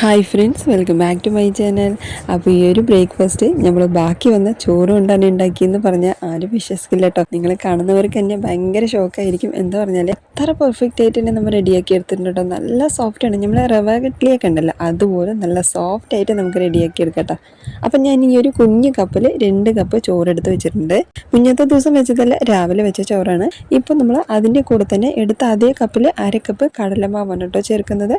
Hi friends welcome back to my channel അപ്പോൾ ഈ ഒരു ബ്രേക്ക്ഫാസ്റ്റ് നമ്മൾ ബാക്കി വന്ന ചോറ് കൊണ്ടാണ് ഉണ്ടാക്കിയെന്ന് പറഞ്ഞാൽ ആരും വിശ്വസിക്കില്ല കേട്ടോ നിങ്ങൾ കാണുന്നവർക്ക് തന്നെ ഭയങ്കര ഷോക്കായിരിക്കും എന്താ പറഞ്ഞാൽ എത്ര പെർഫെക്റ്റ് ആയിട്ട് തന്നെ നമ്മൾ റെഡിയാക്കി എടുത്തിട്ടുണ്ട് കേട്ടോ നല്ല സോഫ്റ്റ് ആണ്. നമ്മൾ റവ കട്ട്ലിയൊക്കെ ഉണ്ടല്ലോ അതുപോലെ നല്ല സോഫ്റ്റ് ആയിട്ട് നമുക്ക് റെഡിയാക്കി എടുക്കാം അപ്പം ഞാൻ ഈ ഒരു കുഞ്ഞു കപ്പിൽ രണ്ട് കപ്പ് ചോറ് എടുത്ത് വെച്ചിട്ടുണ്ട്. മുന്നത്തെ ദിവസം വെച്ചതല്ല രാവിലെ വെച്ച ചോറാണ്. ഇപ്പം നമ്മൾ അതിന്റെ കൂടെ തന്നെ എടുത്ത അതേ കപ്പിൽ അര കപ്പ് കടലമാവാണ് കേട്ടോ ചേർക്കുന്നത്.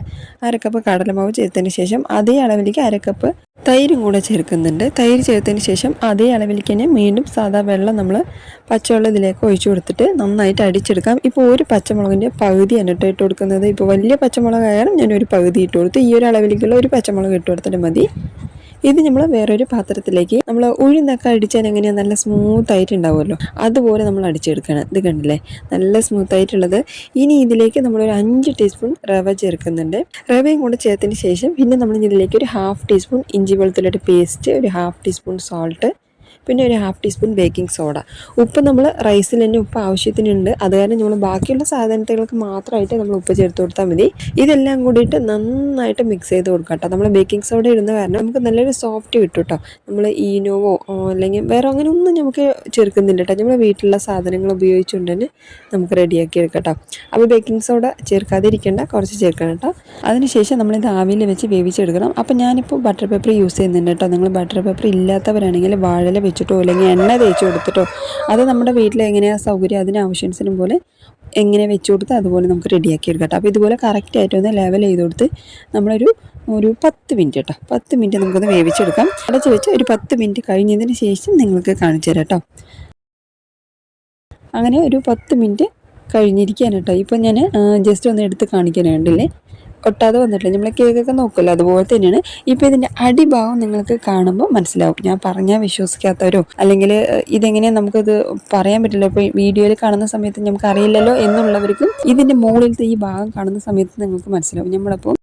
അര കപ്പ് കടലമാവ് ചേർത്തതിന് ശേഷം അതേ അളവിലേക്ക് അരക്കപ്പ് തൈരും കൂടെ ചേർക്കുന്നുണ്ട്. തൈര് ചേർത്തതിന് ശേഷം അതേ അളവിലേക്ക് തന്നെ വീണ്ടും സാധാ വെള്ളം നമ്മൾ പച്ചവെള്ളം ഇതിലേക്ക് ഒഴിച്ചു കൊടുത്തിട്ട് നന്നായിട്ട് അടിച്ചെടുക്കാം. ഇപ്പോൾ ഒരു പച്ചമുളകിന്റെ പകുതിയാണ് കേട്ടോ ഇട്ട് കൊടുക്കുന്നത്. ഇപ്പോൾ വലിയ പച്ചമുളകായാലും ഞാൻ ഒരു പകുതി ഇട്ട് കൊടുത്തു. ഈ ഒരു അളവിലേക്കുള്ള ഒരു പച്ചമുളക് ഇട്ട് കൊടുത്തിട്ട് മതി. ഇത് നമ്മൾ വേറൊരു പാത്രത്തിലേക്ക് നമ്മൾ ഉഴുന്നൊക്കെ അടിച്ചാൽ എങ്ങനെയാണ് നല്ല സ്മൂത്ത് ആയിട്ട് ഉണ്ടാവുമല്ലോ അതുപോലെ നമ്മൾ അടിച്ചെടുക്കണം ഇത് കണ്ടില്ലേ? നല്ല സ്മൂത്ത് ആയിട്ടുള്ളത്. ഇനി ഇതിലേക്ക് നമ്മൾ ഒരു അഞ്ച് ടീസ്പൂൺ റവ ചേർക്കുന്നുണ്ട്. റവയും കൂടെ ചേർത്തതിന് ശേഷം പിന്നെ നമ്മൾ ഇതിലേക്ക് ഒരു ഹാഫ് ടീസ്പൂൺ ഇഞ്ചി വെളുത്തുള്ളിയുടെ പേസ്റ്റ് ഒരു ഹാഫ് ടീസ്പൂൺ സോൾട്ട് പിന്നെ ഒരു ഹാഫ് ടീസ്പൂൺ ബേക്കിംഗ് സോഡ ഉപ്പ് നമ്മൾ റൈസിൽ തന്നെ ഉപ്പ് ആവശ്യത്തിനുണ്ട്. അത് കാരണം നമ്മൾ ബാക്കിയുള്ള സാധനങ്ങൾക്ക് മാത്രമായിട്ട് നമ്മൾ ഉപ്പ് ചേർത്ത് കൊടുത്താൽ മതി. ഇതെല്ലാം കൂടിയിട്ട് നന്നായിട്ട് മിക്സ് ചെയ്ത് കൊടുക്കാം കേട്ടോ. നമ്മൾ ബേക്കിംഗ് സോഡ ഇടുന്ന കാരണം നമുക്ക് നല്ലൊരു സോഫ്റ്റ് കിട്ടും കേട്ടോ. നമ്മൾ ഈനോവോ അല്ലെങ്കിൽ വേറെ അങ്ങനെ ഒന്നും നമുക്ക് ചേർക്കുന്നില്ല കേട്ടോ. നമ്മൾ വീട്ടിലുള്ള സാധനങ്ങൾ ഉപയോഗിച്ചുകൊണ്ട് തന്നെ നമുക്ക് റെഡിയാക്കി എടുക്കാം കേട്ടോ. അപ്പോൾ ബേക്കിംഗ് സോഡ ചേർക്കാതിരിക്കേണ്ട കുറച്ച് ചേർക്കണം കേട്ടോ. അതിനുശേഷം നമ്മളിത് ആവിയിൽ വെച്ച് വേവിച്ചെടുക്കണം. അപ്പോൾ ഞാനിപ്പോൾ ബട്ടർ പേപ്പർ യൂസ് ചെയ്യുന്നുണ്ട് കേട്ടോ. നിങ്ങൾ ബട്ടർ പേപ്പർ ഇല്ലാത്തവരാണെങ്കിൽ വാഴല വെച്ചിട്ടോ അല്ലെങ്കിൽ എണ്ണ തേച്ച് കൊടുത്തിട്ടോ അത് നമ്മുടെ വീട്ടിൽ എങ്ങനെയാണ് സൗകര്യം അതിന് ആവശ്യത്തിനും പോലെ എങ്ങനെ വെച്ച് കൊടുത്ത് അതുപോലെ നമുക്ക് റെഡിയാക്കി എടുക്കാം അപ്പോൾ ഇതുപോലെ കറക്റ്റായിട്ട് ഒന്ന് ലെവൽ ചെയ്ത് കൊടുത്ത് നമ്മളൊരു ഒരു പത്ത് മിനിറ്റ് കേട്ടോ പത്ത് മിനിറ്റ് നമുക്കൊന്ന് വേവിച്ചെടുക്കാം. അടച്ച് വെച്ച് ഒരു പത്ത് മിനിറ്റ് കഴിഞ്ഞതിന് ശേഷം നിങ്ങൾക്ക് കാണിച്ചു തരാം കേട്ടോ. അങ്ങനെ ഒരു പത്ത് മിനിറ്റ് കഴിഞ്ഞിരിക്കുകയാണ് കേട്ടോ. ഇപ്പം ഞാൻ ജസ്റ്റ് ഒന്ന് എടുത്ത് കാണിക്കാനുണ്ടല്ലേ ഒട്ടാതെ വന്നിട്ടില്ല. നമ്മൾ കേക്കൊക്കെ നോക്കുമല്ലോ അതുപോലെ തന്നെയാണ്. ഇപ്പോൾ ഇതിന്റെ അടിഭാഗം നിങ്ങൾക്ക് കാണുമ്പോൾ മനസ്സിലാവും. ഞാൻ പറഞ്ഞാൽ വിശ്വസിക്കാത്തവരോ അല്ലെങ്കിൽ ഇതെങ്ങനെയാണ് നമുക്കത് പറയാൻ പറ്റില്ല. ഇപ്പോൾ വീഡിയോയിൽ കാണുന്ന സമയത്ത് നമുക്ക് അറിയില്ലല്ലോ എന്നുള്ളവർക്കും ഇതിന്റെ മുകളിലത്തെ ഈ ഭാഗം കാണുന്ന സമയത്ത് നിങ്ങൾക്ക് മനസ്സിലാവും. നമ്മളപ്പോൾ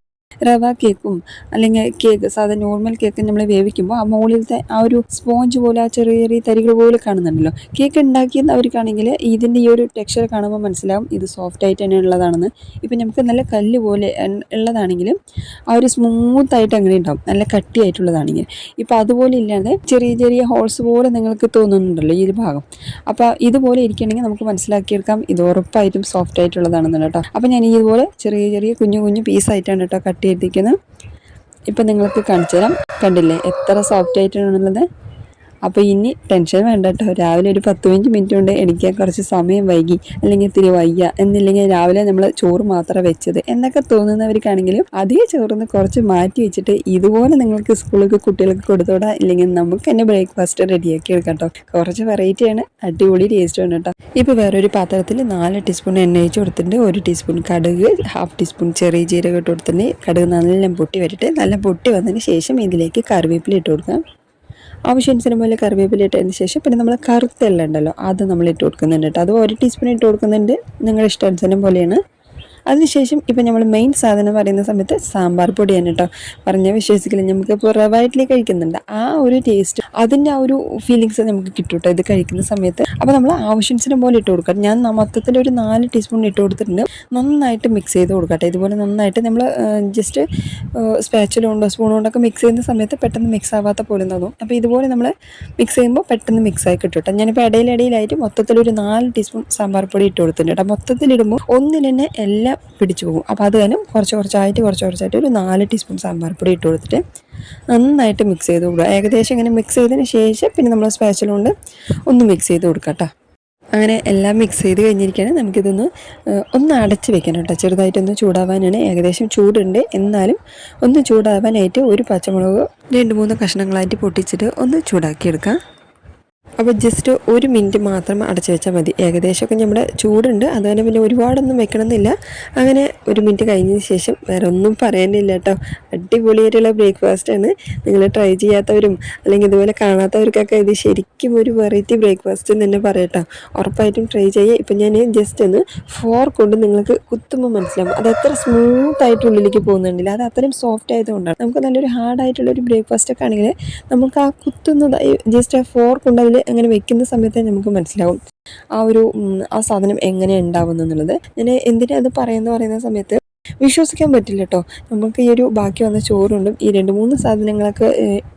റവ കേക്കും. അല്ലെങ്കിൽ കേക്ക് സാധാരണ നോർമൽ കേക്ക് നമ്മൾ വേവിക്കുമ്പോൾ ആ മുകളിലത്തെ ആ ഒരു സ്പോഞ്ച് പോലെ ആ ചെറിയ ചെറിയ തരികൾ പോലെ കാണുന്നുണ്ടല്ലോ. കേക്ക് ഉണ്ടാക്കിയവർക്കാണെങ്കിൽ ഇതിന്റെ ഈ ഒരു ടെക്സ്ചർ കാണുമ്പോൾ മനസ്സിലാവും ഇത് സോഫ്റ്റ് ആയിട്ട് തന്നെ ഉള്ളതാണെന്ന്. ഇപ്പം നമുക്ക് നല്ല കല്ല് പോലെ ഉള്ളതാണെങ്കിലും ആ ഒരു സ്മൂത്ത് ആയിട്ട് അങ്ങനെ ഉണ്ടാവും. നല്ല കട്ടിയായിട്ടുള്ളതാണെങ്കിൽ. ഇപ്പം അതുപോലെ ഇല്ലാതെ ചെറിയ ചെറിയ ഹോൾസ് പോലെ നിങ്ങൾക്ക് തോന്നുന്നുണ്ടല്ലോ ഈ ഒരു ഭാഗം. അപ്പോൾ ഇതുപോലെ ഇരിക്കണമെങ്കിൽ നമുക്ക് മനസ്സിലാക്കിയെടുക്കാം. ഇത് ഉറപ്പായിട്ടും സോഫ്റ്റ് ആയിട്ടുള്ളതാണെന്ന് കേട്ടോ. അപ്പം ഞാൻ ഇതുപോലെ ചെറിയ ചെറിയ കുഞ്ഞു കുഞ്ഞു പീസായിട്ടാണ് കേട്ടോ കട്ട് ചെയ്തിരിക്കുന്നത് ഇപ്പം നിങ്ങൾക്ക് കാണിച്ചു തരാം കണ്ടില്ലേ? എത്ര സോഫ്റ്റ് ആയിട്ടാണുള്ളത് അപ്പോൾ ഇനി ടെൻഷൻ വേണ്ട കേട്ടോ. രാവിലെ ഒരു പത്ത് പതിനഞ്ച് മിനിറ്റ് കൊണ്ട് എനിക്ക് കുറച്ച് സമയം വൈകി അല്ലെങ്കിൽ ഇത്തിരി വയ്യ എന്നില്ലെങ്കിൽ രാവിലെ നമ്മൾ ചോറ് മാത്രം വെച്ചത് എന്നൊക്കെ തോന്നുന്നവർക്കാണെങ്കിലും അതേ ചോറിന്ന് കുറച്ച് മാറ്റി വെച്ചിട്ട് ഇതുപോലെ നിങ്ങൾക്ക് സ്കൂളിലേക്ക് കുട്ടികൾക്ക് കൊടുത്തോടാ ഇല്ലെങ്കിൽ നമുക്ക് തന്നെ ബ്രേക്ക്ഫാസ്റ്റ് റെഡിയാക്കി എടുക്കാം കേട്ടോ. കുറച്ച് വെറൈറ്റിയാണ് അടിപൊളി ടേസ്റ്റ് ആണ് കേട്ടോ. ഇപ്പോൾ വേറൊരു പാത്രത്തിൽ നാല് ടീസ്പൂൺ എണ്ണ ഒഴിച്ച് കൊടുത്തിട്ടുണ്ട്. ഒരു ടീസ്പൂൺ കടുക് ഹാഫ് ടീസ്പൂൺ ചെറിയ ജീരകം ഇട്ട് കൊടുത്തിട്ടുണ്ട്. കടുക് നല്ല പൊട്ടി വരട്ടെ. നല്ല പൊട്ടി വന്നതിന് ശേഷം ഇതിലേക്ക് കറിവേപ്പില ഇട്ട് കൊടുക്കാം. ആവശ്യാനുസരണം പോലെ കറിവേപ്പില ഇട്ടതിന് ശേഷം പിന്നെ നമ്മൾ കറുത്തെല്ലാം ഉണ്ടല്ലോ അത് നമ്മൾ ഇട്ട് കൊടുക്കുന്നുണ്ട് കേട്ടോ. അത് ഒരു ടീസ്പൂൺ ഇട്ട് കൊടുക്കുന്നുണ്ട്. നിങ്ങളുടെ ഇഷ്ടാനുസരണം പോലെയാണ്. അതിനുശേഷം ഇപ്പം നമ്മൾ മെയിൻ സാധനം പറയുന്ന സമയത്ത് സാമ്പാർ പൊടിയാണ് കേട്ടോ പറഞ്ഞാൽ വിശ്വസിക്കില്ല. നമുക്കിപ്പോൾ റവ ഇഡ്ഡലി കഴിക്കുന്നുണ്ട്. ആ ഒരു ടേസ്റ്റ് അതിന്റെ ആ ഒരു ഫീലിങ്സ് നമുക്ക് കിട്ടും ഇത് കഴിക്കുന്ന സമയത്ത്. അപ്പോൾ നമ്മൾ ആവശ്യത്തിന് പോലെ ഇട്ട് കൊടുക്കാം. ഞാൻ മൊത്തത്തിൽ ഒരു നാല് ടീസ്പൂൺ ഇട്ട് കൊടുത്തിട്ടുണ്ട്. നന്നായിട്ട് മിക്സ് ചെയ്ത് കൊടുക്കട്ടെ ഇതുപോലെ നന്നായിട്ട് നമ്മൾ ജസ്റ്റ് സ്പാച്ചിൽ കൊണ്ടോ സ്പൂൺ കൊണ്ടൊക്കെ മിക്സ് ചെയ്യുന്ന സമയത്ത് പെട്ടെന്ന് മിക്സ് ആവാത്ത പോലെ തോന്നും അപ്പോൾ ഇതുപോലെ നമ്മൾ മിക്സ് ചെയ്യുമ്പോൾ പെട്ടെന്ന് മിക്സ് ആയി കിട്ടും കേട്ടോ ഞാനിപ്പോൾ ഇടയിലിടയിലായിട്ട് മൊത്തത്തിൽ ഒരു നാല് ടീസ്പൂൺ സാമ്പാർ പൊടി ഇട്ട് കൊടുത്തിട്ടുണ്ട് കേട്ടോ മൊത്തത്തിലിടുമ്പോൾ ഒന്നിൽ തന്നെ എല്ലാം പിടിച്ചു പോകും. അപ്പോൾ അത് തന്നെ കുറച്ച് കുറച്ചായിട്ട് കുറച്ച് കുറച്ചായിട്ട് ഒരു നാല് ടീസ്പൂൺ സാമ്പാർ പൊടി ഇട്ട് കൊടുത്തിട്ട് നന്നായിട്ട് മിക്സ് ചെയ്ത് കൊടുക്കുക. ഏകദേശം ഇങ്ങനെ മിക്സ് ചെയ്തതിന് ശേഷം പിന്നെ നമ്മൾ സ്പെഷ്യൽ കൊണ്ട് ഒന്ന് മിക്സ് ചെയ്ത് കൊടുക്കാം കേട്ടോ. അങ്ങനെ എല്ലാം മിക്സ് ചെയ്ത് കഴിഞ്ഞിരിക്കുകയാണ്. നമുക്കിതൊന്ന് ഒന്ന് അടച്ച് വെക്കണം കേട്ടോ. ചെറുതായിട്ടൊന്ന് ചൂടാവാനാണ്. ഏകദേശം ചൂടുണ്ട്. എന്നാലും ഒന്ന് ചൂടാവാനായിട്ട് ഒരു പച്ചമുളക് രണ്ട് മൂന്ന് കഷ്ണങ്ങളായിട്ട് പൊട്ടിച്ചിട്ട് ഒന്ന് ചൂടാക്കിയെടുക്കാം. അപ്പോൾ ജസ്റ്റ് ഒരു മിനിറ്റ് മാത്രം അടച്ചു വെച്ചാൽ മതി. ഏകദേശമൊക്കെ നമ്മുടെ ചൂടുണ്ട്. അതുപോലെ പിന്നെ ഒരുപാടൊന്നും വെക്കണമെന്നില്ല. അങ്ങനെ ഒരു മിനിറ്റ് കഴിഞ്ഞതിന് ശേഷം വേറെ ഒന്നും പറയാനില്ല കേട്ടോ. അടിപൊളിയായിട്ടുള്ള ബ്രേക്ക്ഫാസ്റ്റാണ് നിങ്ങൾ ട്രൈ ചെയ്യാത്തവരും അല്ലെങ്കിൽ ഇതുപോലെ കാണാത്തവർക്കൊക്കെ ഇത് ശരിക്കും ഒരു വെറൈറ്റി ബ്രേക്ക്ഫാസ്റ്റ് എന്ന് തന്നെ പറയട്ടോ ഉറപ്പായിട്ടും ട്രൈ ചെയ്യുക. ഇപ്പം ഞാൻ ജസ്റ്റ് ഒന്ന് ഫോർ കൊണ്ട് നിങ്ങൾക്ക് കുത്തുമ്പോൾ മനസ്സിലാവും. അത് എത്ര സ്മൂത്ത് ആയിട്ട് ഉള്ളിലേക്ക് പോകുന്നുണ്ടില്ല. അത് അത്രയും സോഫ്റ്റ് ആയതുകൊണ്ടാണ്. നമുക്ക് നല്ലൊരു ഹാർഡ് ആയിട്ടുള്ള ഒരു ബ്രേക്ക്ഫാസ്റ്റ് ഒക്കെ ആണെങ്കിൽ നമുക്ക് ആ കുത്തുന്നത് ജസ്റ്റ് ആ ഫോർ കൊണ്ട് അതിൽ അങ്ങനെ വെക്കുന്ന സമയത്ത് നമുക്ക് മനസ്സിലാവും ആ ഒരു ആ സാധനം എങ്ങനെ ഉണ്ടാവുന്നു എന്നുള്ളത്. ഞാൻ എന്തിനാ അത് പറയുന്ന പറയുന്ന സമയത്ത് വിശ്വസിക്കാൻ പറ്റില്ല കേട്ടോ നമുക്ക് ഈ ഒരു ബാക്കി വന്ന ചോറുണ്ടും ഈ രണ്ട് മൂന്ന് സാധനങ്ങളൊക്കെ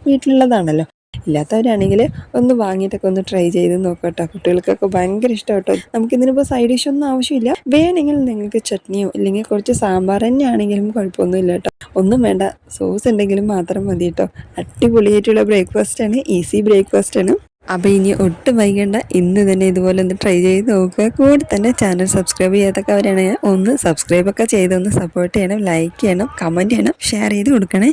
വീട്ടിലുള്ളതാണല്ലോ. ഇല്ലാത്തവരാണെങ്കിൽ ഒന്ന് വാങ്ങിയിട്ടൊക്കെ ഒന്ന് ട്രൈ ചെയ്ത് നോക്കട്ടോ. കുട്ടികൾക്കൊക്കെ ഭയങ്കര ഇഷ്ടം കേട്ടോ നമുക്ക് ഇതിനിപ്പോൾ സൈഡ് ഡിഷ് ഒന്നും ആവശ്യമില്ല. വേണമെങ്കിൽ നിങ്ങൾക്ക് ചട്നിയോ ഇല്ലെങ്കിൽ കുറച്ച് സാമ്പാർ തന്നെ ആണെങ്കിലും കുഴപ്പമൊന്നുമില്ല കേട്ടോ ഒന്നും വേണ്ട. സോസ് ഉണ്ടെങ്കിലും മാത്രം മതി കേട്ടോ അടിപൊളിയായിട്ടുള്ള ബ്രേക്ക്ഫാസ്റ്റ് ആണ്. ഈസി ബ്രേക്ക്ഫാസ്റ്റ് ആണ്. അപ്പോൾ ഇനി ഒട്ടും വൈകണ്ട. ഇന്ന് തന്നെ ഇതുപോലെ ഒന്ന് ട്രൈ ചെയ്ത് നോക്കുക. കൂടെ തന്നെ ചാനൽ സബ്സ്ക്രൈബ് ചെയ്യാത്തൊക്കെ അവരാണെങ്കിൽ ഒന്ന് സബ്സ്ക്രൈബ് ഒക്കെ ചെയ്തൊന്ന് സപ്പോർട്ട് ചെയ്യണം ലൈക്ക് ചെയ്യണം കമന്റ് ചെയ്യണം ഷെയർ ചെയ്ത് കൊടുക്കണേ.